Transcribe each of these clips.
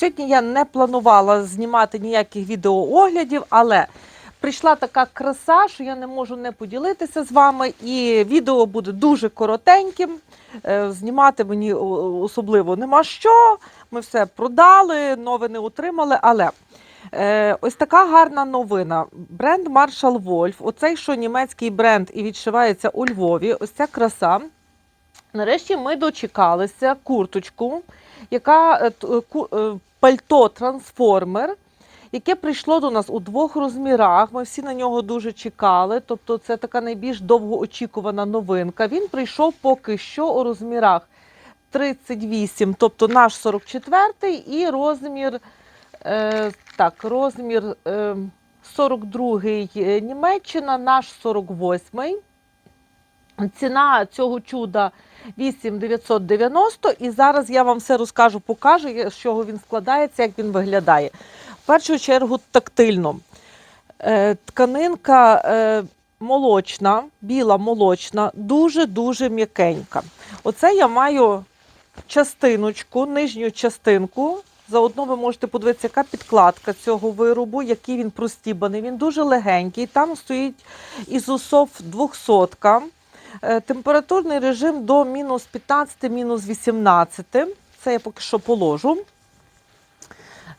Сьогодні я не планувала знімати ніяких відеооглядів, але прийшла така краса, що я не можу не поділитися з вами. І відео буде дуже коротеньким. Е, Знімати мені особливо нема що. Ми все продали, нове не отримали. Але е, ось така гарна новина. Бренд Marshall Wolf, оцей що німецький бренд і відшивається у Львові. Ось ця краса. Нарешті ми дочекалися курточку, яка е, пальто трансформер, яке прийшло до нас у двох розмірах. Ми всі на нього дуже чекали. Тобто, це така найбільш довгоочікувана новинка. Він прийшов поки що у розмірах 38, тобто наш 44 і розмір, е, так, розмір е, 42 е, Німеччина, наш 48. Ціна цього чуда 8990 і зараз я вам все розкажу, покажу, з чого він складається, як він виглядає. В першу чергу тактильно. Е, Тканинка е, молочна, біла молочна, дуже-дуже м'якенька. Оце я маю частиночку, нижню частинку. Заодно ви можете подивитися, яка підкладка цього виробу, який він простібаний. Він дуже легенький. Там стоїть ізософ 200. Е, Температурний режим до мінус 15, мінус 18. Це я поки що положу.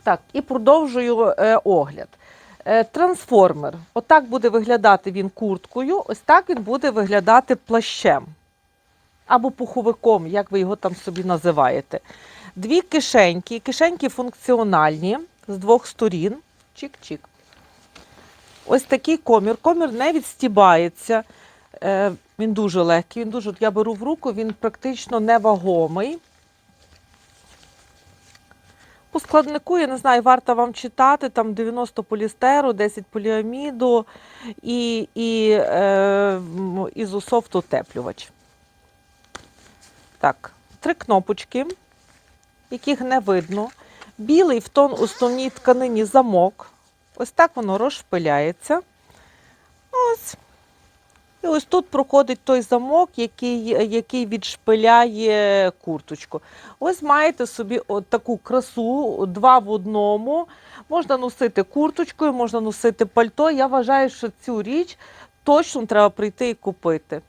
Так, і продовжую е, огляд. Е, трансформер. Отак буде виглядати він курткою, ось так він буде виглядати плащем. Або пуховиком, як ви його там собі називаєте. Дві кишеньки. Кишеньки функціональні з двох сторін. Чик-чик. Ось такий комір. Комір не відстібається. Він дуже легкий, він дуже, я беру в руку, він практично невагомий. По складнику, я не знаю, варто вам читати, там 90 полістеру, 10 поліаміду і, і е, ізософт утеплювач. Так, три кнопочки, яких не видно. Білий в тон основній тканині замок. Ось так воно розшпиляється. Ось. І ось тут проходить той замок, який, який відшпиляє курточку. Ось маєте собі от таку красу, два в одному. Можна носити курточкою, можна носити пальто. Я вважаю, що цю річ точно треба прийти і купити.